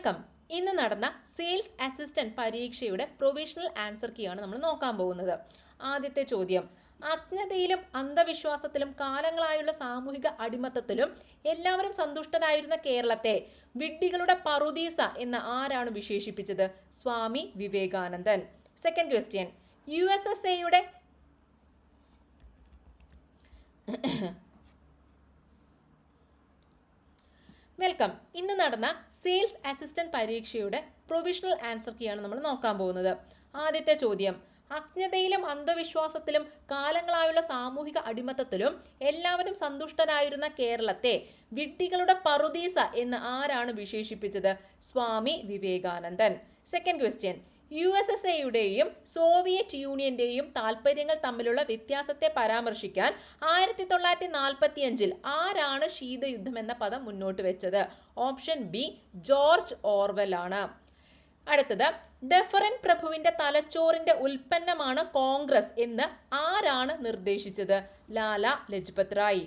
Welcome ഇന്ന് നടന്ന sales assistant പരീക്ഷയുടെ പ്രൊവിഷണൽ ആൻസർ കീ ആണ് നമ്മൾ നോക്കാൻ പോകുന്നത്. ആദ്യത്തെ ചോദ്യം. അജ്ഞതയിലും അന്ധവിശ്വാസത്തിലും കാലങ്ങളായുള്ള സാമൂഹിക അടിമത്തത്തിലും എല്ലാവരും സന്തുഷ്ടരായിരുന്ന കേരളത്തെ വിഡ്ഢികളുടെ പറുദീസ എന്ന് ആരാണ് വിശേഷിപ്പിച്ചത്? Swami Vivekanandan. Second question U S S എയുടെ വെൽക്കം ഇന്ന് നടന്ന സെയിൽസ് അസിസ്റ്റന്റ് പരീക്ഷയുടെ പ്രൊവിഷണൽ ആൻസർ കീയാണ് നമ്മൾ നോക്കാൻ പോകുന്നത്. ആദ്യത്തെ ചോദ്യം. അജ്ഞതയിലും അന്ധവിശ്വാസത്തിലും കാലങ്ങളായുള്ള സാമൂഹിക അടിമത്തത്തിലും എല്ലാവരും സന്തുഷ്ടരായിരുന്ന കേരളത്തെ വിഡ്ഢികളുടെ പറുദീസ എന്ന് ആരാണ് വിശേഷിപ്പിച്ചത്? Swami Vivekanandan. Second question U S S എയുടെയും സോവിയറ്റ് യൂണിയന്റെയും താല്പര്യങ്ങൾ തമ്മിലുള്ള വ്യത്യാസത്തെ പരാമർശിക്കാൻ ആയിരത്തി തൊള്ളായിരത്തി നാൽപ്പത്തി അഞ്ചിൽ ആരാണ് ശീതയുദ്ധം എന്ന പദം മുന്നോട്ട് വെച്ചത്? ഓപ്ഷൻ ബി ജോർജ് ഓർവെൽ ആണ്. അടുത്തത് ഡെഫറൻ പ്രഭുവിന്റെ തലച്ചോറിന്റെ ഉൽപ്പന്നമാണ് കോൺഗ്രസ് എന്ന് ആരാണ് നിർദ്ദേശിച്ചത്? ലാല ലജ്പത് റായ്.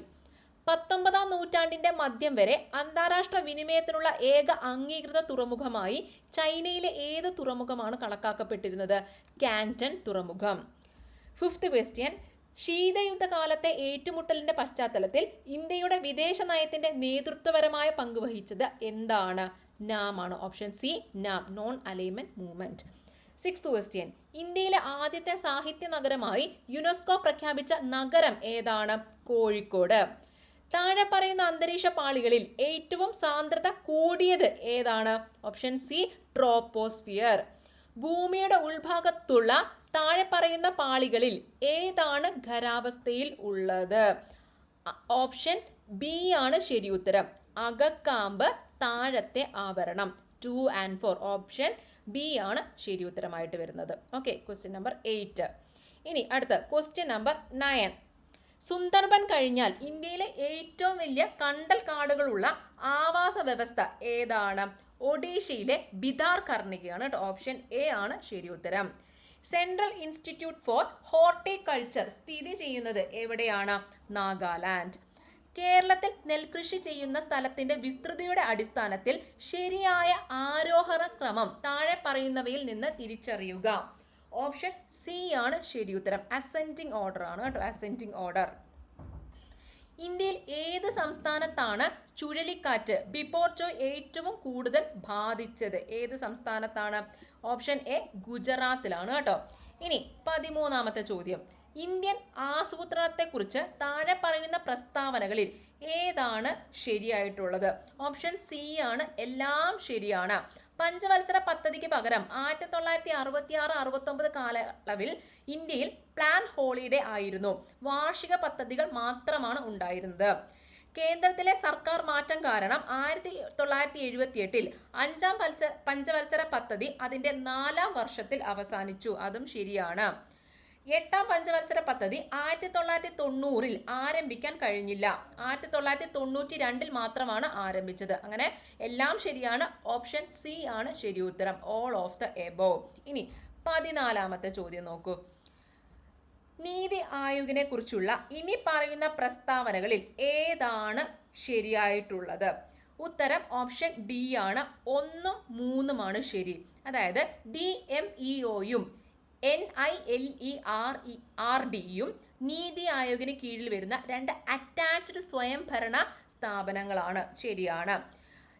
പത്തൊമ്പതാം നൂറ്റാണ്ടിന്റെ മധ്യം വരെ അന്താരാഷ്ട്ര വിനിമയത്തിനുള്ള ഏക അംഗീകൃത തുറമുഖമായി ചൈനയിലെ ഏത് തുറമുഖമാണ് കണക്കാക്കപ്പെട്ടിരുന്നത്? കാന്റൺ തുറമുഖം. ഫിഫ്ത്ത് ക്വസ്റ്റ്യൻ ശീതയുദ്ധകാലത്തെ ഏറ്റുമുട്ടലിന്റെ പശ്ചാത്തലത്തിൽ ഇന്ത്യയുടെ വിദേശ നയത്തിന്റെ നേതൃത്വപരമായ പങ്ക് വഹിച്ചത് എന്താണ്? നാം ആണ്. Option C NAM. Non alignment movement six question ഇന്ത്യയിലെ ആദ്യത്തെ സാഹിത്യ നഗരമായി യുനെസ്കോ പ്രഖ്യാപിച്ച നഗരം ഏതാണ്? കോഴിക്കോട്. താഴെ പറയുന്ന അന്തരീക്ഷ പാളികളിൽ ഏറ്റവും സാന്ദ്രത കൂടിയത് ഏതാണ്? Option C troposphere. ഭൂമിയുടെ ഉൾഭാഗത്തുള്ള താഴെ പറയുന്ന പാളികളിൽ ഏതാണ് ഖരാവസ്ഥയിൽ ഉള്ളത്? ഓപ്ഷൻ ബി ആണ് ശരി ഉത്തരം അകക്കാമ്പ് താഴത്തെ ആവരണം. Two and four. Option B ആണ് ശരി ഉത്തരമായിട്ട് വരുന്നത്. Okay question number eight. ഇനി അടുത്ത ക്വസ്റ്റ്യൻ നമ്പർ നയൻ. സുന്ദർബൻ കഴിഞ്ഞാൽ ഇന്ത്യയിലെ ഏറ്റവും വലിയ കണ്ടൽ കാടുകളുള്ള ആവാസ വ്യവസ്ഥ ഏതാണ്? ഒഡീഷയിലെ ബിദാർ കർണികയാണ് കേട്ടോ ഓപ്ഷൻ എ ആണ് ശരി ഉത്തരം. സെൻട്രൽ ഇൻസ്റ്റിറ്റ്യൂട്ട് ഫോർ ഹോർട്ടിക്കൾച്ചർ സ്ഥിതി ചെയ്യുന്നത് എവിടെയാണ്? നാഗാലാൻഡ്. കേരളത്തിൽ നെൽകൃഷി ചെയ്യുന്ന സ്ഥലത്തിന്റെ വിസ്തൃതിയുടെ അടിസ്ഥാനത്തിൽ ശരിയായ ആരോഹണ ക്രമം താഴെ പറയുന്നവയിൽ നിന്ന് തിരിച്ചറിയുക. ഓപ്ഷൻ സി ആണ് ശരി ഉത്തരം. അസെൻഡിങ് ഓർഡർ ആണ് കേട്ടോ അസെൻഡിങ് ഓർഡർ. ഇന്ത്യയിൽ സംസ്ഥാനത്താണ് ചുഴലിക്കാറ്റ് ബിപോർച്ചോ ഏറ്റവും കൂടുതൽ ബാധിച്ചത്. ഏത് സംസ്ഥാനത്താണ്? ഓപ്ഷൻ എ ഗുജറാത്തിലാണ് കേട്ടോ. ഇനി പതിമൂന്നാമത്തെ ചോദ്യം. ഇന്ത്യൻ ആസൂത്രണത്തെക്കുറിച്ച് താഴെ പറയുന്ന പ്രസ്താവനകളിൽ ഏതാണ് ശരിയായിട്ടുള്ളത്? ഓപ്ഷൻ സി ആണ് എല്ലാം ശരിയാണ്. പഞ്ചവത്സര പദ്ധതിക്ക് പകരം ആയിരത്തി തൊള്ളായിരത്തി അറുപത്തി ആറ് അറുപത്തി ഒമ്പത് കാലയളവിൽ ഇന്ത്യയിൽ പ്ലാൻ ഹോളിഡേ ആയിരുന്നു. വാർഷിക പദ്ധതികൾ മാത്രമാണ് ഉണ്ടായിരുന്നത്. കേന്ദ്രത്തിലെ സർക്കാർ മാറ്റം കാരണം ആയിരത്തി തൊള്ളായിരത്തി എഴുപത്തി എട്ടിൽ അഞ്ചാം പത്സ പഞ്ചവത്സര പദ്ധതി അതിന്റെ നാലാം വർഷത്തിൽ അവസാനിച്ചു. അതും ശരിയാണ്. എട്ടാം പഞ്ചവത്സര പദ്ധതി ആയിരത്തി തൊള്ളായിരത്തി തൊണ്ണൂറിൽ ആരംഭിക്കാൻ കഴിഞ്ഞില്ല. ആയിരത്തി തൊള്ളായിരത്തി തൊണ്ണൂറ്റി രണ്ടിൽ മാത്രമാണ് ആരംഭിച്ചത്. അങ്ങനെ എല്ലാം ശരിയാണ്. ഓപ്ഷൻ സി ആണ് ശരി ഉത്തരം ഓൾ ഓഫ് ദ എബോവ് ഇനി പതിനാലാമത്തെ ചോദ്യം നോക്കൂ. നീതി ആയോഗിനെ കുറിച്ചുള്ള ഇനി പറയുന്ന പ്രസ്താവനകളിൽ ഏതാണ് ശരിയായിട്ടുള്ളത്? ഉത്തരം ഓപ്ഷൻ ഡി ആണ്. ഒന്നും മൂന്നുമാണ് ശരി. അതായത് D M E ഒയും N I L E R E R ഡിയും നീതി ആയോഗിന് കീഴിൽ വരുന്ന രണ്ട് അറ്റാച്ച്ഡ് സ്വയംഭരണ സ്ഥാപനങ്ങളാണ്. ശരിയാണ്.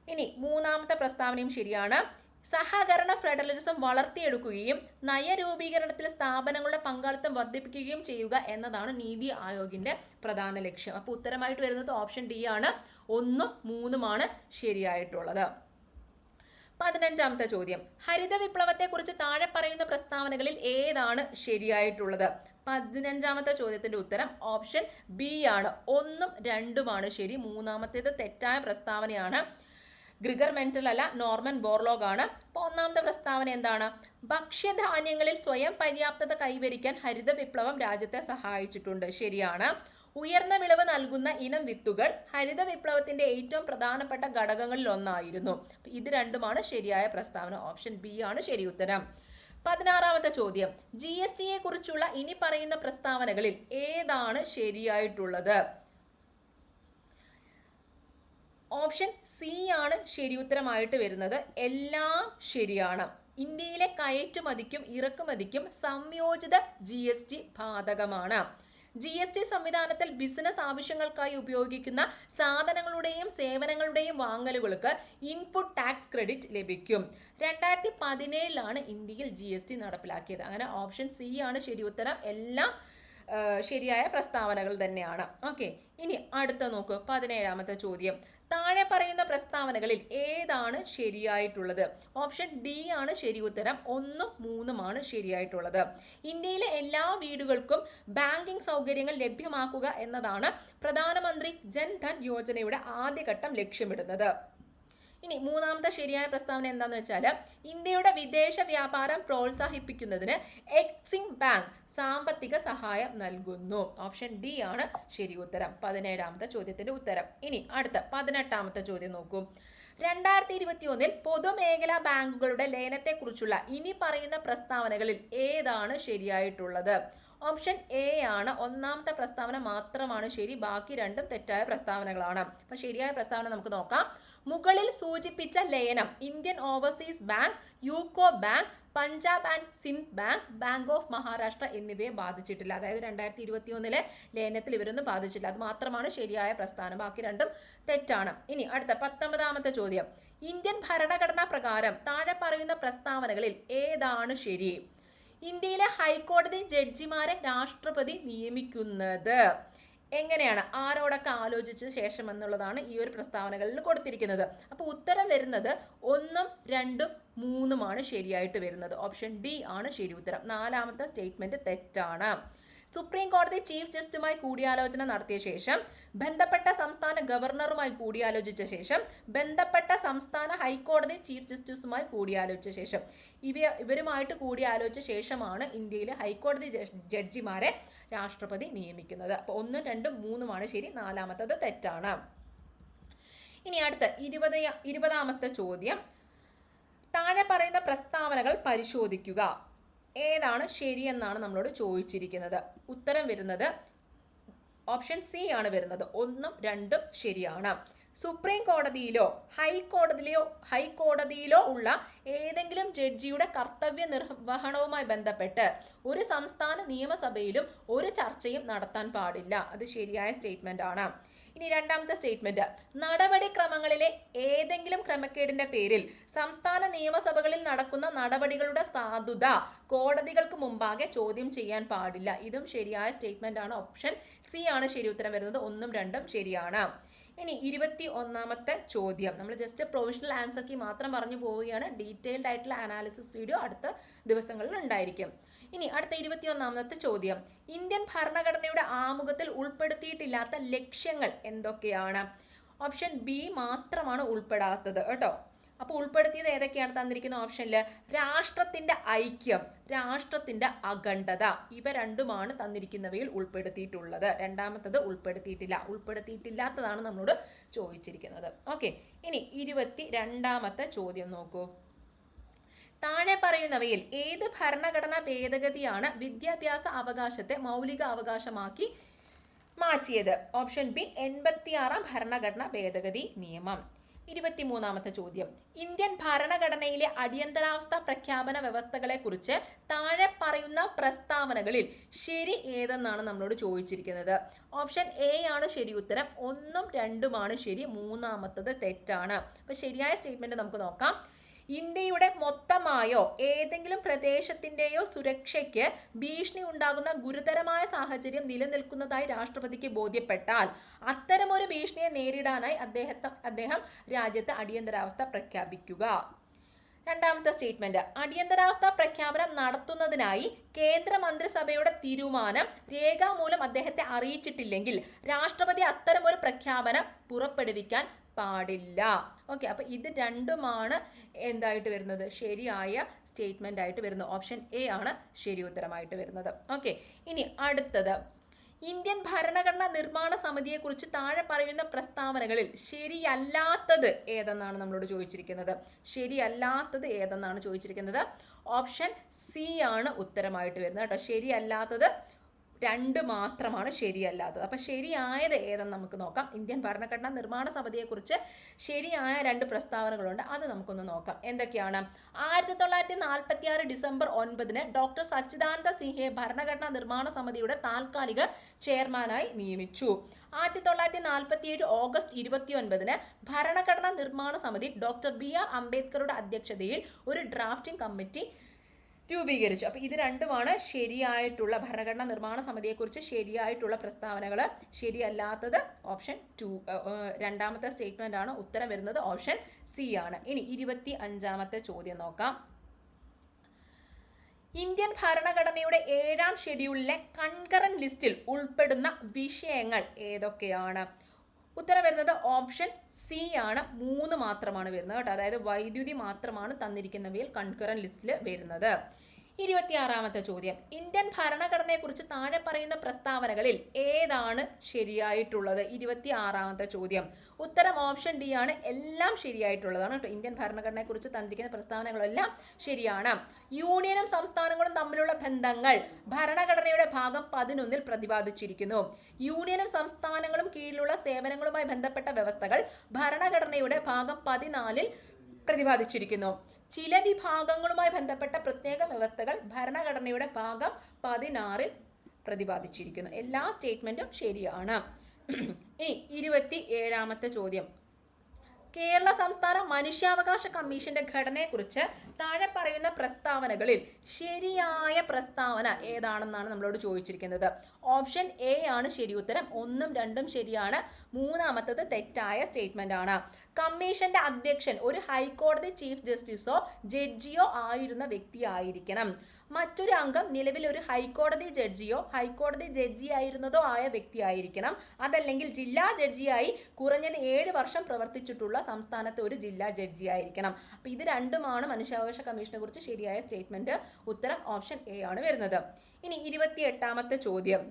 ഇനി മൂന്നാമത്തെ പ്രസ്താവനയും ശരിയാണ്. സഹകരണ ഫെഡറലിസം വളർത്തിയെടുക്കുകയും നയരൂപീകരണത്തിൽ സ്ഥാപനങ്ങളുടെ പങ്കാളിത്തം വർദ്ധിപ്പിക്കുകയും ചെയ്യുക എന്നതാണ് നീതി ആയോഗിന്റെ പ്രധാന ലക്ഷ്യം. അപ്പോൾ ഉത്തരമായിട്ട് വരുന്നത് ഓപ്ഷൻ ഡി ആണ്. ഒന്നും മൂന്നുമാണ് ശരിയായിട്ടുള്ളത്. പതിനഞ്ചാമത്തെ ചോദ്യം. ഹരിത വിപ്ലവത്തെക്കുറിച്ച് താഴെ പറയുന്ന പ്രസ്താവനകളിൽ ഏതാണ് ശരിയായിട്ടുള്ളത്? പതിനഞ്ചാമത്തെ ചോദ്യത്തിന്റെ ഉത്തരം ഓപ്ഷൻ ബി ആണ്. ഒന്നും രണ്ടുമാണ് ശരി. മൂന്നാമത്തേത് തെറ്റായ പ്രസ്താവനയാണ്. ഗ്രിഗർ മെന്റൽ അല്ല നോർമൻ ബോർലോഗ് ആണ്. അപ്പോൾ ഒന്നാമത്തെ പ്രസ്താവന എന്താണ്? ഭക്ഷ്യധാന്യങ്ങളിൽ സ്വയം പര്യാപ്തത കൈവരിക്കാൻ ഹരിത വിപ്ലവം രാജ്യത്തെ സഹായിച്ചിട്ടുണ്ട്. ശരിയാണ്. ഉയർന്ന വിളവ് നൽകുന്ന ഇനം വിത്തുകൾ ഹരിത വിപ്ലവത്തിന്റെ ഏറ്റവും പ്രധാനപ്പെട്ട ഘടകങ്ങളിൽ ഒന്നായിരുന്നു. ഇത് രണ്ടുമാണ് ശരിയായ പ്രസ്താവന. ഓപ്ഷൻ ബി ആണ് ശരി ഉത്തരം. പതിനാറാമത്തെ ചോദ്യം. ജി എസ് ടിയെ കുറിച്ചുള്ള ഇനി പറയുന്ന പ്രസ്താവനകളിൽ ഏതാണ് ശരിയായിട്ടുള്ളത്? ഓപ്ഷൻ സി ആണ് ശരി ഉത്തരമായിട്ട് വരുന്നത്. എല്ലാം ശരിയാണ്. ഇന്ത്യയിലെ കയറ്റുമതിക്കും ഇറക്കുമതിക്കും സംയോജിത ജി എസ് ടി ബാധകമാണ്. ജി എസ് ടി സംവിധാനത്തിൽ ബിസിനസ് ആവശ്യങ്ങൾക്കായി ഉപയോഗിക്കുന്ന സാധനങ്ങളുടെയും സേവനങ്ങളുടെയും വാങ്ങലുകൾക്ക് ഇൻപുട്ട് ടാക്സ് ക്രെഡിറ്റ് ലഭിക്കും. രണ്ടായിരത്തി പതിനേഴിലാണ് ഇന്ത്യയിൽ ജി എസ് ടി നടപ്പിലാക്കിയത്. അങ്ങനെ ഓപ്ഷൻ സി ആണ് ശരി ഉത്തരം. എല്ലാം ശരിയായ പ്രസ്താവനകൾ തന്നെയാണ്. ഓക്കെ ഇനി അടുത്ത നോക്കൂ. പതിനേഴാമത്തെ ചോദ്യം. താഴെ പറയുന്ന പ്രസ്താവനകളിൽ ഏതാണ് ശരിയായിട്ടുള്ളത്? ഓപ്ഷൻ ഡി ആണ് ശരി ഉത്തരം. ഒന്നും മൂന്നുമാണ് ശരിയായിട്ടുള്ളത്. ഇന്ത്യയിലെ എല്ലാ വീടുകൾക്കും ബാങ്കിംഗ് സൗകര്യങ്ങൾ ലഭ്യമാക്കുക എന്നതാണ് പ്രധാനമന്ത്രി ജൻധൻ യോജനയുടെ ആദ്യഘട്ടം ലക്ഷ്യമിടുന്നത്. ഇനി മൂന്നാമത്തെ ശരിയായ പ്രസ്താവന എന്താണെന്ന് വെച്ചാൽ ഇന്ത്യയുടെ വിദേശ വ്യാപാരം പ്രോത്സാഹിപ്പിക്കുന്നതിന് എക്സിം ബാങ്ക് സാമ്പത്തിക സഹായം നൽകുന്നു. ഓപ്ഷൻ ഡി ആണ് ശരി ഉത്തരം. പതിനേഴാമത്തെ ചോദ്യത്തിന്റെ ഉത്തരം. ഇനി അടുത്ത പതിനെട്ടാമത്തെ ചോദ്യം നോക്കൂ. രണ്ടായിരത്തി ഇരുപത്തി ഒന്നിൽ പൊതുമേഖലാ ബാങ്കുകളുടെ ലയനത്തെക്കുറിച്ചുള്ള ഇനി പറയുന്ന പ്രസ്താവനകളിൽ ഏതാണ് ശരിയായിട്ടുള്ളത്? ഓപ്ഷൻ എ ആണ്. ഒന്നാമത്തെ പ്രസ്താവന മാത്രമാണ് ശരി. ബാക്കി രണ്ടും തെറ്റായ പ്രസ്താവനകളാണ്. അപ്പൊ ശരിയായ പ്രസ്താവന നമുക്ക് നോക്കാം. മുകളിൽ സൂചിപ്പിച്ച ലയനം Indian Overseas Bank UCO Bank Punjab and Sind Bank Bank of Maharashtra എന്നിവയെ ബാധിച്ചിട്ടില്ല. അതായത് രണ്ടായിരത്തി ഇരുപത്തി ഒന്നിലെ ലയനത്തിൽ ഇവരൊന്നും ബാധിച്ചില്ല അത് മാത്രമാണ് ശരിയായ പ്രസ്ഥാനം. ബാക്കി രണ്ടും തെറ്റാണ്. ഇനി അടുത്ത പത്തൊമ്പതാമത്തെ ചോദ്യം. ഇന്ത്യൻ ഭരണഘടനാ പ്രകാരം താഴെ പറയുന്ന പ്രസ്താവനകളിൽ ഏതാണ് ശരി? ഇന്ത്യയിലെ ഹൈക്കോടതി ജഡ്ജിമാരെ രാഷ്ട്രപതി നിയമിക്കുന്നത്. എങ്ങനെയാണ്? ആരോടൊക്കെ ആലോചിച്ച ശേഷം എന്നുള്ളതാണ് ഈ ഒരു പ്രസ്താവനകളിൽ കൊടുത്തിരിക്കുന്നത്. അപ്പോൾ ഉത്തരം വരുന്നത് ഒന്നും രണ്ടും മൂന്നുമാണ് ശരിയായിട്ട് വരുന്നത്. ഓപ്ഷൻ ഡി ആണ് ശരി ഉത്തരം. നാലാമത്തെ സ്റ്റേറ്റ്മെന്റ് തെറ്റാണ്. സുപ്രീം കോടതി ചീഫ് ജസ്റ്റിസുമായി കൂടിയാലോചന നടത്തിയ ശേഷം ബന്ധപ്പെട്ട സംസ്ഥാന ഗവർണറുമായി കൂടിയാലോചിച്ച ശേഷം ബന്ധപ്പെട്ട സംസ്ഥാന ഹൈക്കോടതി ചീഫ് ജസ്റ്റിസുമായി കൂടിയാലോചിച്ച ശേഷം. ഇവ ഇവരുമായിട്ട് കൂടിയാലോചിച്ച ശേഷമാണ് ഇന്ത്യയിലെ ഹൈക്കോടതി ജഡ്ജിമാരെ രാഷ്ട്രപതി നിയമിക്കുന്നത്. അപ്പോൾ ഒന്നും രണ്ടും മൂന്നുമാണ് ശരി. നാലാമത്തത് തെറ്റാണ്. ഇനി അടുത്ത ഇരുപത് ഇരുപതാമത്തെ ചോദ്യം. താഴെ പറയുന്ന പ്രസ്താവനകൾ പരിശോധിക്കുക. ഏതാണ് ശരിയെന്നാണ് നമ്മളോട് ചോദിച്ചിരിക്കുന്നത്. ഉത്തരം വരുന്നത് ഓപ്ഷൻ സി ആണ് വരുന്നത്. ഒന്നും രണ്ടും ശരിയാണ്. സുപ്രീം കോടതിയിലോ ഹൈക്കോടതിയിലോ ഹൈക്കോടതിയിലോ ഉള്ള ഏതെങ്കിലും ജഡ്ജിയുടെ കർത്തവ്യ നിർവഹണവുമായി ബന്ധപ്പെട്ട് ഒരു സംസ്ഥാന നിയമസഭയിലും ഒരു ചർച്ചയും നടത്താൻ പാടില്ല. അത് ശരിയായ സ്റ്റേറ്റ്മെന്റ് ആണ്. ഇനി രണ്ടാമത്തെ സ്റ്റേറ്റ്മെന്റ്. നടപടിക്രമങ്ങളിലെ ഏതെങ്കിലും ക്രമക്കേടിന്റെ പേരിൽ സംസ്ഥാന നിയമസഭകളിൽ നടക്കുന്ന നടപടികളുടെ സാധുത കോടതികൾക്ക് മുമ്പാകെ ചോദ്യം ചെയ്യാൻ പാടില്ല. ഇതും ശരിയായ സ്റ്റേറ്റ്മെന്റ് ആണ്. ഓപ്ഷൻ സി ആണ് ശരി ഉത്തരം വരുന്നത്. ഒന്നും രണ്ടും ശരിയാണ്. ഇനി ഇരുപത്തി ഒന്നാമത്തെ ചോദ്യം. നമ്മൾ ജസ്റ്റ് പ്രൊവിഷണൽ ആൻസർ കീ മാത്രം പറഞ്ഞു പോവുകയാണ്. ഡീറ്റെയിൽഡ് ആയിട്ടുള്ള അനാലിസിസ് വീഡിയോ അടുത്ത ദിവസങ്ങളിൽ ഉണ്ടായിരിക്കും. ഇനി അടുത്ത ഇരുപത്തി ഒന്നാമത്തെ ചോദ്യം. ഇന്ത്യൻ ഭരണഘടനയുടെ ആമുഖത്തിൽ ഉൾപ്പെടുത്തിയിട്ടില്ലാത്ത ലക്ഷ്യങ്ങൾ എന്തൊക്കെയാണ്? ഓപ്ഷൻ ബി മാത്രമാണ് ഉൾപ്പെടാത്തത്. കേട്ടോ? അപ്പോൾ ഉൾപ്പെടുത്തിയത് ഏതൊക്കെയാണ് തന്നിരിക്കുന്ന ഓപ്ഷനിൽ രാഷ്ട്രത്തിന്റെ ഐക്യം രാഷ്ട്രത്തിന്റെ അഖണ്ഡത ഇവ രണ്ടുമാണ് തന്നിരിക്കുന്നവയിൽ ഉൾപ്പെടുത്തിയിട്ടുള്ളത്. രണ്ടാമത്തത് ഉൾപ്പെടുത്തിയിട്ടില്ല. ഉൾപ്പെടുത്തിയിട്ടില്ലാത്തതാണ് നമ്മളോട് ചോദിച്ചിരിക്കുന്നത്. ഓക്കെ ഇനി ഇരുപത്തി രണ്ടാമത്തെ ചോദ്യം നോക്കൂ. താഴെ പറയുന്നവയിൽ ഏത് ഭരണഘടനാ ഭേദഗതിയാണ് വിദ്യാഭ്യാസ അവകാശത്തെ മൗലിക അവകാശമാക്കി മാറ്റിയത്? ഓപ്ഷൻ ബി എൺപത്തിയാറാം ഭരണഘടനാ ഭേദഗതി നിയമം. ഇരുപത്തിമൂന്നാമത്തെ ചോദ്യം. ഇന്ത്യൻ ഭരണഘടനയിലെ അടിയന്തരാവസ്ഥ പ്രഖ്യാപന വ്യവസ്ഥകളെ കുറിച്ച് താഴെ പറയുന്ന പ്രസ്താവനകളിൽ ശരി ഏതെന്നാണ് നമ്മളോട് ചോദിച്ചിരിക്കുന്നത്. ഓപ്ഷൻ എ ആണ് ശരി ഉത്തരം. ഒന്നും രണ്ടുമാണ് ശരി. മൂന്നാമത്തത് തെറ്റാണ്. അപ്പോൾ ശരിയായ സ്റ്റേറ്റ്മെന്റ് നമുക്ക് നോക്കാം. ഇന്ത്യയുടെ മൊത്തമായോ ഏതെങ്കിലും പ്രദേശത്തിന്റെയോ സുരക്ഷയ്ക്ക് ഭീഷണി ഉണ്ടാകുന്ന ഗുരുതരമായ സാഹചര്യം നിലനിൽക്കുന്നതായി രാഷ്ട്രപതിക്ക് ബോധ്യപ്പെട്ടാൽ അത്തരമൊരു ഭീഷണിയെ നേരിടാനായി അദ്ദേഹത്തെ അദ്ദേഹം രാജ്യത്ത് അടിയന്തരാവസ്ഥ പ്രഖ്യാപിക്കുക. രണ്ടാമത്തെ സ്റ്റേറ്റ്മെന്റ്. അടിയന്തരാവസ്ഥ പ്രഖ്യാപനം നടത്തുന്നതിനായി കേന്ദ്ര മന്ത്രിസഭയുടെ തീരുമാനം രേഖാമൂലം അദ്ദേഹത്തെ അറിയിച്ചിട്ടില്ലെങ്കിൽ രാഷ്ട്രപതി അത്തരമൊരു പ്രഖ്യാപനം പുറപ്പെടുവിക്കാൻ പാടില്ല. ഓക്കെ അപ്പോൾ ഇത് രണ്ടുമാണ് എന്തായിട്ട് വരുന്നത്? ശരിയായ സ്റ്റേറ്റ്മെന്റ് ആയിട്ട് വരുന്നത്. ഓപ്ഷൻ എ ആണ് ശരി ഉത്തരമായിട്ട് വരുന്നത്. ഓക്കെ ഇനി അടുത്തത്. ഇന്ത്യൻ ഭരണഘടനാ നിർമ്മാണ സമിതിയെക്കുറിച്ച് താഴെ പറയുന്ന പ്രസ്താവനകളിൽ ശരിയല്ലാത്തത് ഏതെന്നാണ് നമ്മളോട് ചോദിച്ചിരിക്കുന്നത്? ശരിയല്ലാത്തത് ഏതെന്നാണ് ചോദിച്ചിരിക്കുന്നത്? ഓപ്ഷൻ സി ആണ് ഉത്തരമായിട്ട് വരുന്നത് കേട്ടോ. ശരിയല്ലാത്തത് രണ്ട് മാത്രമാണ് ശരിയല്ലാത്തത്. അപ്പം ശരിയായത് ഏതെന്ന് നമുക്ക് നോക്കാം. ഇന്ത്യൻ ഭരണഘടനാ നിർമ്മാണ സമിതിയെക്കുറിച്ച് ശരിയായ രണ്ട് പ്രസ്താവനകളുണ്ട്. അത് നമുക്കൊന്ന് നോക്കാം. എന്തൊക്കെയാണ്? ആയിരത്തി തൊള്ളായിരത്തി നാൽപ്പത്തി ആറ് ഡിസംബർ ഒൻപതിന് ഡോക്ടർ സച്ചിദാനന്ദ സിംഹയെ ഭരണഘടനാ നിർമ്മാണ സമിതിയുടെ താൽക്കാലിക ചെയർമാനായി നിയമിച്ചു. ആയിരത്തി തൊള്ളായിരത്തി നാൽപ്പത്തി ഏഴ് ഓഗസ്റ്റ് ഇരുപത്തി ഒൻപതിന് ഭരണഘടനാ നിർമ്മാണ സമിതി ഡോക്ടർ ബി ആർ അംബേദ്കറുടെ അധ്യക്ഷതയിൽ ഒരു ഡ്രാഫ്റ്റിംഗ് കമ്മിറ്റി രൂപീകരിച്ചു. അപ്പോൾ ഇത് രണ്ടുമാണ് ശരിയായിട്ടുള്ള ഭരണഘടനാ നിർമ്മാണ സമിതിയെക്കുറിച്ച് ശരിയായിട്ടുള്ള പ്രസ്താവനകൾ ശരിയല്ലാത്തത് ഓപ്ഷൻ ടു രണ്ടാമത്തെ സ്റ്റേറ്റ്മെന്റ് ആണ്. ഉത്തരം വരുന്നത് ഓപ്ഷൻ സി ആണ്. ഇനി ഇരുപത്തി അഞ്ചാമത്തെ ചോദ്യം നോക്കാം. ഇന്ത്യൻ ഭരണഘടനയുടെ ഏഴാം ഷെഡ്യൂളിലെ കൺകറന്റ് ലിസ്റ്റിൽ ഉൾപ്പെടുന്ന വിഷയങ്ങൾ ഏതൊക്കെയാണ്? ഉത്തരം വരുന്നത് ഓപ്ഷൻ സി ആണ്. മൂന്ന് മാത്രമാണ് വരുന്നത് കേട്ടോ. അതായത് വൈദ്യുതി മാത്രമാണ് തന്നിരിക്കുന്നവയിൽ കൺകറൻ ലിസ്റ്റിൽ വരുന്നത്. ഇരുപത്തിയാറാമത്തെ ചോദ്യം. ഇന്ത്യൻ ഭരണഘടനയെക്കുറിച്ച് താഴെ പറയുന്ന പ്രസ്താവനകളിൽ ഏതാണ് ശരിയായിട്ടുള്ളത്? ഇരുപത്തി ആറാമത്തെ ചോദ്യം. ഉത്തരം ഓപ്ഷൻ ഡി ആണ്. എല്ലാം ശരിയായിട്ടുള്ളതാണ് കേട്ടോ. ഇന്ത്യൻ ഭരണഘടനയെക്കുറിച്ച് തന്നിരിക്കുന്ന പ്രസ്താവനകളെല്ലാം ശരിയാണ്. യൂണിയനും സംസ്ഥാനങ്ങളും തമ്മിലുള്ള ബന്ധങ്ങൾ ഭരണഘടനയുടെ ഭാഗം പതിനൊന്നിൽ പ്രതിപാദിച്ചിരിക്കുന്നു. യൂണിയനും സംസ്ഥാനങ്ങളും കീഴിലുള്ള സേവനങ്ങളുമായി ബന്ധപ്പെട്ട വ്യവസ്ഥകൾ ഭരണഘടനയുടെ ഭാഗം പതിനാലിൽ പ്രതിപാദിച്ചിരിക്കുന്നു. ചില വിഭാഗങ്ങളുമായി ബന്ധപ്പെട്ട പ്രത്യേക വ്യവസ്ഥകൾ ഭരണഘടനയുടെ ഭാഗം പതിനാറിൽ പ്രതിപാദിച്ചിരിക്കുന്നു. എല്ലാ സ്റ്റേറ്റ്മെന്റും ശരിയാണ്. ഇനി ഇരുപത്തി ഏഴാമത്തെ ചോദ്യം. കേരള സംസ്ഥാന മനുഷ്യാവകാശ കമ്മീഷന്റെ ഘടനയെക്കുറിച്ച് താഴെ പറയുന്ന പ്രസ്താവനകളിൽ ശരിയായ പ്രസ്താവന ഏതാണെന്നാണ് നമ്മളോട് ചോദിച്ചിരിക്കുന്നത്. ഓപ്ഷൻ എ ആണ് ശരി ഉത്തരം ഒന്നും രണ്ടും ശരിയാണ്. മൂന്നാമത്തത് തെറ്റായ സ്റ്റേറ്റ്മെന്റ് ആണ്. കമ്മീഷന്റെ അധ്യക്ഷൻ ഒരു ഹൈക്കോടതി ചീഫ് ജസ്റ്റിസോ ജഡ്ജിയോ ആയിരുന്ന വ്യക്തിയായിരിക്കണം. മറ്റൊരു അംഗം നിലവിൽ ഒരു ഹൈക്കോടതി ജഡ്ജിയോ ഹൈക്കോടതി ജഡ്ജിയായിരുന്നതോ ആയ വ്യക്തിയായിരിക്കണം. അതല്ലെങ്കിൽ ജില്ലാ ജഡ്ജിയായി കുറഞ്ഞത് ഏഴ് വർഷം പ്രവർത്തിച്ചിട്ടുള്ള സംസ്ഥാനത്തെ ഒരു ജില്ലാ ജഡ്ജി ജഡ്ജിയായിരിക്കണം. അപ്പൊ ഇത് രണ്ടുമാണ് മനുഷ്യാവകാശ കമ്മീഷനെ കുറിച്ച് ശരിയായ സ്റ്റേറ്റ്മെന്റ്. ഉത്തരം ഓപ്ഷൻ എ ആണ് വരുന്നത്. ഇനി ഇരുപത്തി എട്ടാമത്തെ ചോദ്യം.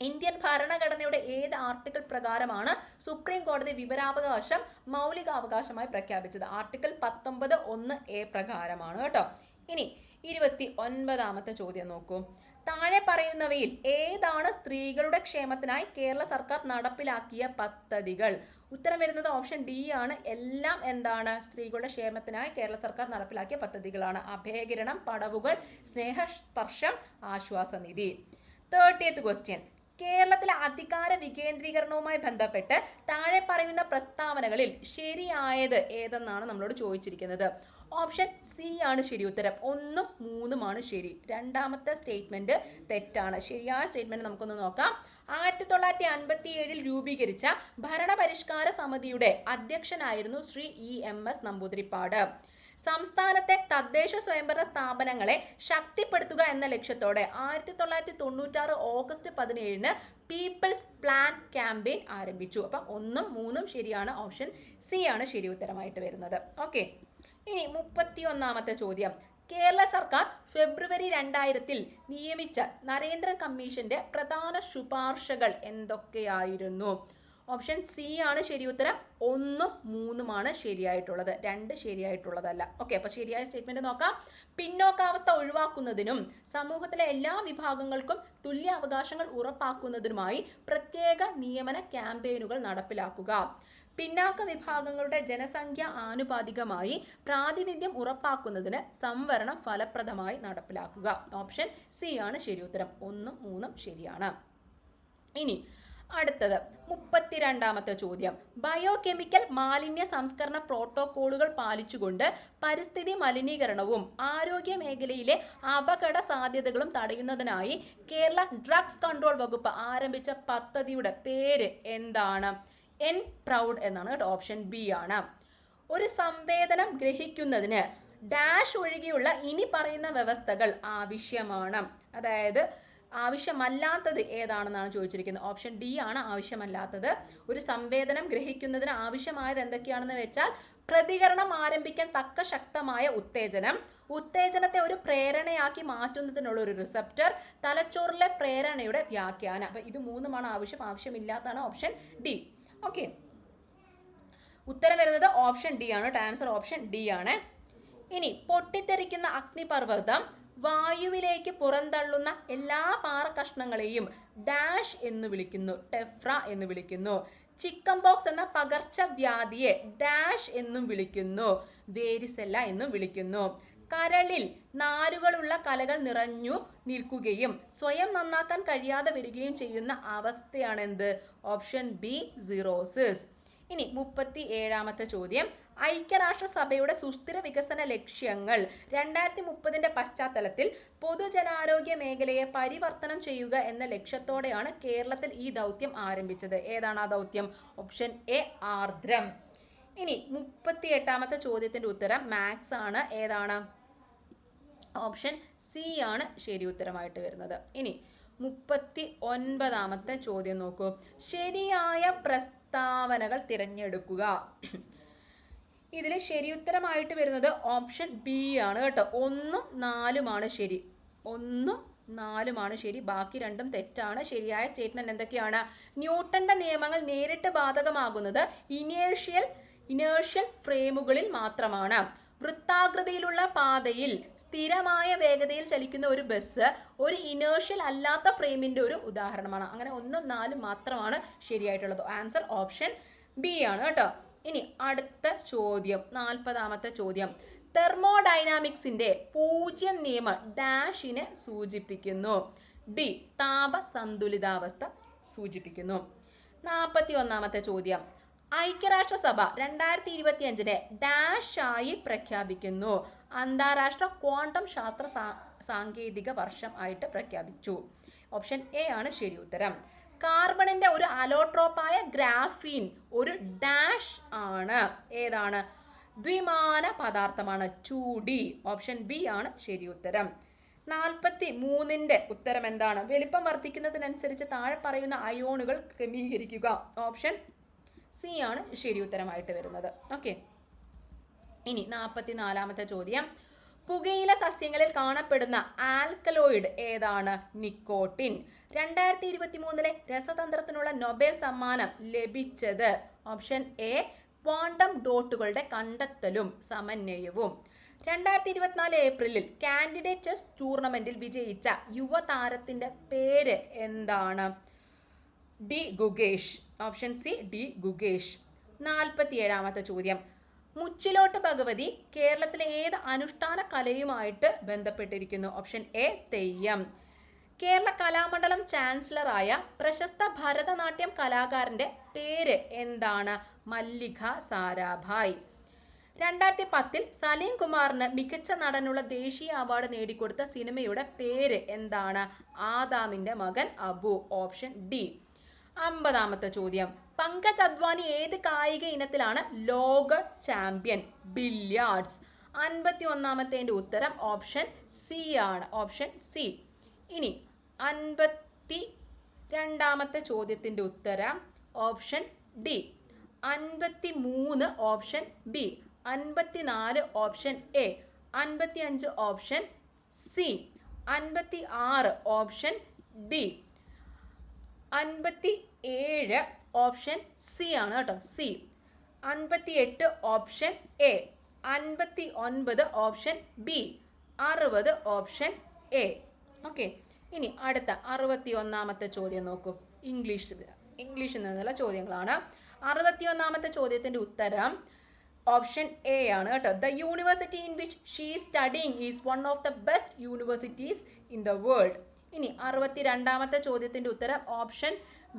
ഇന്ത്യൻ ഭരണഘടനയുടെ ഏത് ആർട്ടിക്കിൾ പ്രകാരമാണ് സുപ്രീം കോടതി വിവരാവകാശം മൗലികാവകാശമായി പ്രഖ്യാപിച്ചത്? ആർട്ടിക്കിൾ പത്തൊമ്പത് ഒന്ന് എ പ്രകാരമാണ് കേട്ടോ. ഇനി ഇരുപത്തി ഒൻപതാമത്തെ ചോദ്യം നോക്കൂ. താഴെ പറയുന്നവയിൽ ഏതാണ് സ്ത്രീകളുടെ ക്ഷേമത്തിനായി കേരള സർക്കാർ നടപ്പിലാക്കിയ പദ്ധതികൾ? ഉത്തരം വരുന്നത് ഓപ്ഷൻ ഡി ആണ്. എല്ലാം എന്താണ് സ്ത്രീകളുടെ ക്ഷേമത്തിനായി കേരള സർക്കാർ നടപ്പിലാക്കിയ പദ്ധതികളാണ്. അഭയകിരണം പടവുകൾ സ്നേഹസ്പർശം ആശ്വാസനിധി. തേർട്ടിയത്ത് ക്വസ്റ്റ്യൻ കേരളത്തിലെ അധികാര വികേന്ദ്രീകരണവുമായി ബന്ധപ്പെട്ട് താഴെ പറയുന്ന പ്രസ്താവനകളിൽ ശരിയായത് ഏതെന്നാണ് നമ്മളോട് ചോദിച്ചിരിക്കുന്നത്. ഓപ്ഷൻ സി ആണ് ശരി ഉത്തരം. ഒന്നും മൂന്നുമാണ് ശരി. രണ്ടാമത്തെ സ്റ്റേറ്റ്മെന്റ് തെറ്റാണ്. ശരിയായ സ്റ്റേറ്റ്മെന്റ് നമുക്കൊന്ന് നോക്കാം. ആയിരത്തി തൊള്ളായിരത്തി അൻപത്തി ഏഴിൽ രൂപീകരിച്ച ഭരണപരിഷ്കാര സമിതിയുടെ അധ്യക്ഷനായിരുന്നു Shri E M S Namboodiripad. സംസ്ഥാനത്തെ തദ്ദേശ സ്വയംഭരണ സ്ഥാപനങ്ങളെ ശക്തിപ്പെടുത്തുക എന്ന ലക്ഷ്യത്തോടെ ആയിരത്തി തൊള്ളായിരത്തി തൊണ്ണൂറ്റാറ് ഓഗസ്റ്റ് പതിനേഴിന് പീപ്പിൾസ് പ്ലാൻ ക്യാമ്പയിൻ ആരംഭിച്ചു. അപ്പം ഒന്നും മൂന്നും ശരിയാണ് ഓപ്ഷൻ സി ആണ് ശരി ഉത്തരമായിട്ട് വരുന്നത്. ഓക്കെ. ഇനി മുപ്പത്തി ഒന്നാമത്തെ ചോദ്യം. കേരള സർക്കാർ ഫെബ്രുവരി രണ്ടായിരത്തിൽ നിയമിച്ച നരേന്ദ്ര കമ്മീഷന്റെ പ്രധാന ശുപാർശകൾ എന്തൊക്കെയായിരുന്നു? ഓപ്ഷൻ സി ആണ് ശരി ഉത്തരം. ഒന്നും മൂന്നുമാണ് ശരിയായിട്ടുള്ളത്. രണ്ട് ശരിയായിട്ടുള്ളതല്ല. ഓക്കെ അപ്പോൾ ശരിയായ സ്റ്റേറ്റ്മെന്റ് നോക്കാം. പിന്നോക്കാവസ്ഥ ഒഴിവാക്കുന്നതിനും സമൂഹത്തിലെ എല്ലാ വിഭാഗങ്ങൾക്കും തുല്യ അവകാശങ്ങൾ ഉറപ്പാക്കുന്നതിനുമായി പ്രത്യേക നിയമന ക്യാമ്പയിനുകൾ നടപ്പിലാക്കുക. പിന്നാക്ക വിഭാഗങ്ങളുടെ ജനസംഖ്യ ആനുപാതികമായി പ്രാതിനിധ്യം ഉറപ്പാക്കുന്നതിന് സംവരണം ഫലപ്രദമായി നടപ്പിലാക്കുക. ഓപ്ഷൻ സി ആണ് ശരി ഉത്തരം. ഒന്നും മൂന്നും ശരിയാണ്. ഇനി അടുത്തത് മുപ്പത്തിരണ്ടാമത്തെ ചോദ്യം. ബയോകെമിക്കൽ മാലിന്യ സംസ്കരണ പ്രോട്ടോക്കോളുകൾ പാലിച്ചുകൊണ്ട് പരിസ്ഥിതി മലിനീകരണവും ആരോഗ്യ മേഖലയിലെ അപകട സാധ്യതകളും തടയുന്നതിനായി കേരള ഡ്രഗ്സ് കൺട്രോൾ വകുപ്പ് ആരംഭിച്ച പദ്ധതിയുടെ പേര് എന്താണ്? എൻ പ്രൗഡ് എന്നാണ് കേട്ടോ ഓപ്ഷൻ ബി ആണ്. ഒരു സംവേദനം ഗ്രഹിക്കുന്നതിന് ഡാഷ് ഒഴികെയുള്ള ഇനി പറയുന്ന വ്യവസ്ഥകൾ ആവശ്യമാണ്. അതായത് ആവശ്യമല്ലാത്തത് ഏതാണെന്നാണ് ചോദിച്ചിരിക്കുന്നത്. ഓപ്ഷൻ ഡി ആണ് ആവശ്യമല്ലാത്തത്. ഒരു സംവേദനം ഗ്രഹിക്കുന്നതിന് ആവശ്യമായത് എന്തൊക്കെയാണെന്ന് വെച്ചാൽ പ്രതികരണം ആരംഭിക്കാൻ തക്ക ശക്തമായ ഉത്തേജനം. ഉത്തേജനത്തെ ഒരു പ്രേരണയാക്കി മാറ്റുന്നതിനുള്ള ഒരു റിസപ്റ്റർ തലച്ചോറിലെ പ്രേരണയുടെ വ്യാഖ്യാനം. അപ്പൊ ഇത് മൂന്നുമാണ് ആവശ്യം. ആവശ്യമില്ലാത്തതാണ് ഓപ്ഷൻ ഡി. ഓക്കെ. ഉത്തരം വരുന്നത് ഓപ്ഷൻ ഡി ആണ്. ആൻസർ ഓപ്ഷൻ ഡി ആണ്. ഇനി പൊട്ടിത്തെറിക്കുന്ന അഗ്നിപർവതം. വായുവിലേക്ക് പുറന്തള്ളുന്ന എല്ലാ പാറ കഷ്ണങ്ങളെയും ഡാഷ് എന്ന് വിളിക്കുന്നു ടെഫ്ര എന്ന് വിളിക്കുന്നു. ചിക്കൻ ബോക്സ് എന്ന പകർച്ചവ്യാധിയെ ഡാഷ് എന്നും വിളിക്കുന്നു വേരിസെല്ല എന്നും വിളിക്കുന്നു. കരളിൽ നാരുകളുള്ള കലകൾ നിറഞ്ഞു നിൽക്കുകയും സ്വയം നന്നാക്കാൻ കഴിയാതെ വരികയും ചെയ്യുന്ന അവസ്ഥയാണെന്ത്? Option B cirrhosis. ഇനി മുപ്പത്തി ഏഴാമത്തെ ചോദ്യം. ഐക്യരാഷ്ട്രസഭയുടെ സുസ്ഥിര വികസന ലക്ഷ്യങ്ങൾ രണ്ടായിരത്തി മുപ്പതിന്റെ പശ്ചാത്തലത്തിൽ പൊതുജനാരോഗ്യ മേഖലയെ പരിവർത്തനം ചെയ്യുക എന്ന ലക്ഷ്യത്തോടെയാണ് കേരളത്തിൽ ഈ ദൗത്യം ആരംഭിച്ചത്. ഏതാണ് ആ ദൗത്യം? Option A Aardram. ഇനി മുപ്പത്തി എട്ടാമത്തെ ചോദ്യത്തിന്റെ ഉത്തരം മാത്സ് ആണ്. ഏതാണ്? ഓപ്ഷൻ സി ആണ് ശരി ഉത്തരമായിട്ട് വരുന്നത്. ഇനി മുപ്പത്തി ഒൻപതാമത്തെ ചോദ്യം നോക്കൂ. ശരിയായ പ്രസ്താവനകൾ തിരഞ്ഞെടുക്കുക. ഇതിൽ ശരിയുത്തരമായിട്ട് വരുന്നത് ഓപ്ഷൻ ബി ആണ് കേട്ടോ. ഒന്നും നാലുമാണ് ശരി. ഒന്നും നാലുമാണ് ശരി. ബാക്കി രണ്ടും തെറ്റാണ്. ശരിയായ സ്റ്റേറ്റ്മെന്റ് എന്തൊക്കെയാണ്? ന്യൂട്ടന്റെ നിയമങ്ങൾ നേരിട്ട് ബാധകമാകുന്നത് ഇനേർഷ്യൽ ഇനേർഷ്യൽ ഫ്രെയിമുകളിൽ മാത്രമാണ്. വൃത്താകൃതിയിലുള്ള പാതയിൽ സ്ഥിരമായ വേഗതയിൽ ചലിക്കുന്ന ഒരു ബസ് ഒരു ഇനേർഷ്യൽ അല്ലാത്ത ഫ്രെയിമിന്റെ ഒരു ഉദാഹരണമാണ്. അങ്ങനെ ഒന്നും നാലും മാത്രമാണ് ശരിയായിട്ടുള്ളത്. ആൻസർ ഓപ്ഷൻ ബി ആണ് കേട്ടോ. ഇനി അടുത്ത ചോദ്യം നാൽപ്പതാമത്തെ ചോദ്യം. തെർമോഡൈനാമിക്സിന്റെ പൂജ്യം നിയമം ഡാഷിനെ സൂചിപ്പിക്കുന്നു. ഡി താപ സന്തുലിതാവസ്ഥ സൂചിപ്പിക്കുന്നു. നാൽപ്പത്തി ഒന്നാമത്തെ ചോദ്യം. ഐക്യരാഷ്ട്രസഭ രണ്ടായിരത്തി ഇരുപത്തി അഞ്ചിനെ ഡാഷായി പ്രഖ്യാപിക്കുന്നു. അന്താരാഷ്ട്ര ക്വാണ്ടം ശാസ്ത്ര സാങ്കേതിക വർഷം ആയിട്ട് പ്രഖ്യാപിച്ചു. ഓപ്ഷൻ എ ആണ് ശരി ഉത്തരം. കാർബണിന്റെ ഒരു അലോട്രോപ്പായ ഗ്രാഫീൻ ഒരു ഡാഷ് ആണ്. ഏതാണ്? ദ്വിമാന പദാർത്ഥമാണ് ടു ഡി. ഓപ്ഷൻ ബി ആണ് ശരി ഉത്തരം. നാൽപ്പത്തി മൂന്നിന്റെ ഉത്തരം എന്താണ്? വലിപ്പം വർദ്ധിക്കുന്നതിനനുസരിച്ച് താഴെ പറയുന്ന അയോണുകൾ ക്രമീകരിക്കുക. ഓപ്ഷൻ സി ആണ് ശരി ഉത്തരമായിട്ട് വരുന്നത്. ഓക്കെ. ഇനി നാൽപ്പത്തി നാലാമത്തെ ചോദ്യം. പുകയില സസ്യങ്ങളിൽ കാണപ്പെടുന്ന ആൽക്കലോയിഡ് ഏതാണ്? നിക്കോട്ടിൻ. രണ്ടായിരത്തി ഇരുപത്തി മൂന്നിലെ രസതന്ത്രത്തിനുള്ള നൊബേൽ സമ്മാനം ലഭിച്ചത് ഓപ്ഷൻ എ ക്വാണ്ടം ഡോട്ടുകളുടെ കണ്ടെത്തലും സമന്വയവും. രണ്ടായിരത്തി ഇരുപത്തിനാല് ഏപ്രിലിൽ കാൻഡിഡേറ്റ് ചെസ് ടൂർണമെന്റിൽ വിജയിച്ച യുവതാരത്തിന്റെ പേര് എന്താണ്? D Gukesh option C D Gukesh നാൽപ്പത്തി ഏഴാമത്തെ ചോദ്യം. മുച്ചിലോട്ട് ഭഗവതി കേരളത്തിലെ ഏത് അനുഷ്ഠാന കലയുമായിട്ട് ബന്ധപ്പെട്ടിരിക്കുന്നു? Option A Theyyam. Kerala Kalamandalam ചാൻസലറായ പ്രശസ്ത ഭരതനാട്യം കലാകാരന്റെ പേര് എന്താണ്? മല്ലിക സാരാഭായ്. രണ്ടായിരത്തി പത്തിൽ സലീം കുമാറിന് മികച്ച നടനുള്ള ദേശീയ അവാർഡ് നേടിക്കൊടുത്ത സിനിമയുടെ പേര് എന്താണ്? ആദാമിന്റെ മകൻ അബു. Option D. അമ്പതാമത്തെ ചോദ്യം. പങ്കജ് അദ്വാനി ഏത് കായിക ഇനത്തിലാണ് ലോക ചാമ്പ്യൻ? ബില്യാർഡ്സ് അൻപത്തി ഒന്നാമത്തേന്റെ ഉത്തരം ഓപ്ഷൻ സി ആണ്. Option C. ഇനി അൻപത്തി രണ്ടാമത്തെ ചോദ്യത്തിന്റെ ഉത്തരം ഓപ്ഷൻ ഡി. അൻപത്തി മൂന്ന് ഓപ്ഷൻ ബി. അൻപത്തിനാല് ഓപ്ഷൻ എ. അൻപത്തി അഞ്ച് ഓപ്ഷൻ സി. അൻപത്തി ആറ് ഓപ്ഷൻ ഡി. അൻപത്തി ഏഴ് ഓപ്ഷൻ സി ആണ് കേട്ടോ. സി. അൻപത്തി എട്ട് ഓപ്ഷൻ എ. അൻപത്തി ഒൻപത് ഓപ്ഷൻ ബി. അറുപത് ഓപ്ഷൻ എ. ഓക്കെ. ഇനി അടുത്ത അറുപത്തി ഒന്നാമത്തെ ചോദ്യം നോക്കൂ. ഇംഗ്ലീഷ് ഇംഗ്ലീഷിൽ നിന്നുള്ള ചോദ്യങ്ങളാണ്. അറുപത്തി ഒന്നാമത്തെ ചോദ്യത്തിന്റെ ഉത്തരം ഓപ്ഷൻ എ ആണ് കേട്ടോ. The university in which she studying is one of the best universities in the world ഇനി അറുപത്തി രണ്ടാമത്തെ ചോദ്യത്തിന്റെ ഉത്തരം ഓപ്ഷൻ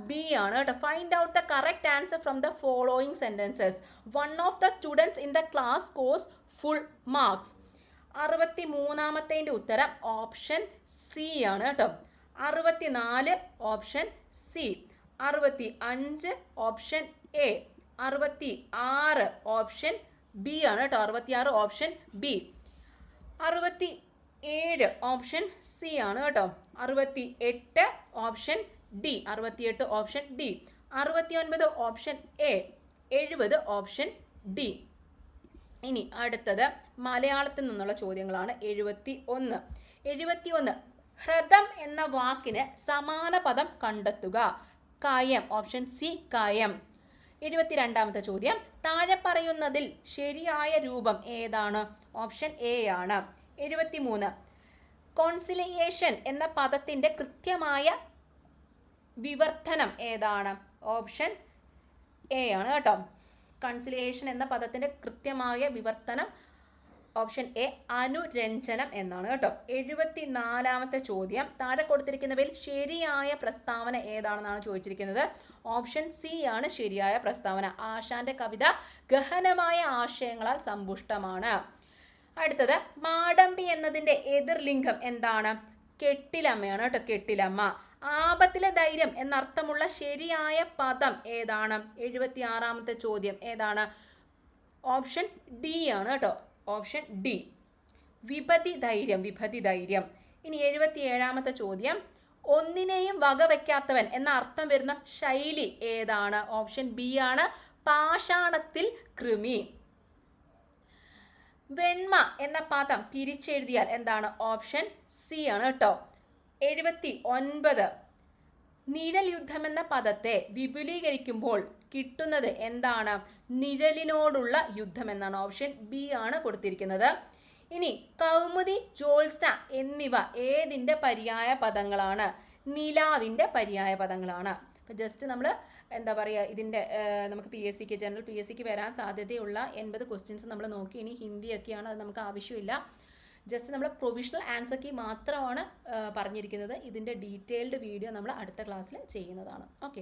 ബി ആണ് കേട്ടോ. Find out the correct answer from the following sentences one of the students in the class course full marks അറുപത്തി മൂന്നാമത്തേന്റെ ഉത്തരം ഓപ്ഷൻ സി ആണ് കേട്ടോ. അറുപത്തി നാല് ഓപ്ഷൻ സി അറുപത്തി അഞ്ച് ഓപ്ഷൻ എ അറുപത്തി ആറ് ഓപ്ഷൻ ബി ആണ് കേട്ടോ. അറുപത്തി ആറ് ഓപ്ഷൻ ബി അറുപത്തി ഏഴ് ഓപ്ഷൻ സി ആണ് കേട്ടോ. അറുപത്തി എട്ട് ഓപ്ഷൻ ഡി അറുപത്തിയെട്ട് ഓപ്ഷൻ ഡി അറുപത്തി ഒൻപത് ഓപ്ഷൻ എ എഴുപത് ഓപ്ഷൻ ഡി. ഇനി അടുത്തത് മലയാളത്തിൽ നിന്നുള്ള ചോദ്യങ്ങളാണ്. എഴുപത്തി ഒന്ന് എഴുപത്തി ഒന്ന് ഹ്രദം എന്ന വാക്കിന് സമാന പദം കണ്ടെത്തുക. കായം ഓപ്ഷൻ സി കായം. എഴുപത്തിരണ്ടാമത്തെ ചോദ്യം. താഴെ പറയുന്നതിൽ ശരിയായ രൂപം ഏതാണ്? ഓപ്ഷൻ എ ആണ്. എഴുപത്തിമൂന്ന്. കോൺസിലിയേഷൻ എന്ന പദത്തിന്റെ കൃത്യമായ വിവർത്തനം ഏതാണ്? ഓപ്ഷൻ എ ആണ് കേട്ടോ. കൺസിലിയേഷൻ എന്ന പദത്തിന്റെ കൃത്യമായ വിവർത്തനം ഓപ്ഷൻ എ അനുരഞ്ജനം എന്നാണ് കേട്ടോ. എഴുപത്തി നാലാമത്തെ ചോദ്യം. താഴെ കൊടുത്തിരിക്കുന്നവയിൽ ശരിയായ പ്രസ്താവന ഏതാണെന്നാണ് ചോദിച്ചിരിക്കുന്നത്. ഓപ്ഷൻ സി ആണ് ശരിയായ പ്രസ്താവന. ആശാന്റെ കവിത ഗഹനമായ ആശയങ്ങളാൽ സമ്പുഷ്ടമാണ്. അടുത്തത് മാടമ്പി എന്നതിന്റെ എതിർലിംഗം എന്താണ്? കെട്ടിലമ്മയാണ് കേട്ടോ കെട്ടിലമ്മ. ആപത്തിലെ ധൈര്യം എന്നർത്ഥമുള്ള ശരിയായ പദം ഏതാണ്? എഴുപത്തി ആറാമത്തെ ചോദ്യം ഏതാണ്? ഓപ്ഷൻ ഡി ആണ് കേട്ടോ. Option D. വിപതി ധൈര്യം വിപതി ധൈര്യം. ഇനി എഴുപത്തി ഏഴാമത്തെ ചോദ്യം. ഒന്നിനെയും വകവെക്കാത്തവൻ എന്ന അർത്ഥം വരുന്ന ശൈലി ഏതാണ്? ഓപ്ഷൻ ബി ആണ് പാഷാണത്തിൽ കൃമി. വെണ്മ എന്ന പദം പിരിച്ചെഴുതിയാൽ എന്താണ്? ഓപ്ഷൻ സി ആണ് കേട്ടോ. എഴുപത്തി ഒൻപത് നിഴൽ യുദ്ധമെന്ന പദത്തെ വിപുലീകരിക്കുമ്പോൾ കിട്ടുന്നത് എന്താണ്? നിഴലിനോടുള്ള യുദ്ധം എന്നാണ് ഓപ്ഷൻ ബി ആണ് കൊടുത്തിരിക്കുന്നത്. ഇനി കൗമുദി ജ്യോത്സ്ന എന്നിവ ഏതിന്റെ പര്യായ പദങ്ങളാണ്? നിലാവിന്റെ പര്യായ പദങ്ങളാണ്. അപ്പം ജസ്റ്റ് നമ്മൾ എന്താ പറയുക ഇതിന്റെ നമുക്ക് പി എസ് സിക്ക് ജനറൽ പി എസ് സിക്ക് വരാൻ സാധ്യതയുള്ള എൺപത് ക്വസ്റ്റ്യൻസ് നമ്മൾ നോക്കി ഇനി ഹിന്ദിയൊക്കെയാണ് അത് നമുക്ക് ആവശ്യമില്ല. ജസ്റ്റ് നമ്മൾ പ്രൊവിഷണൽ ആൻസർ കീ മാത്രമാണ് പറഞ്ഞിരിക്കുന്നത്. ഇതിന്റെ ഡീറ്റെയിൽഡ് വീഡിയോ നമ്മൾ അടുത്ത ക്ലാസ്സിൽ ചെയ്യുന്നതാണ്. ഓക്കെ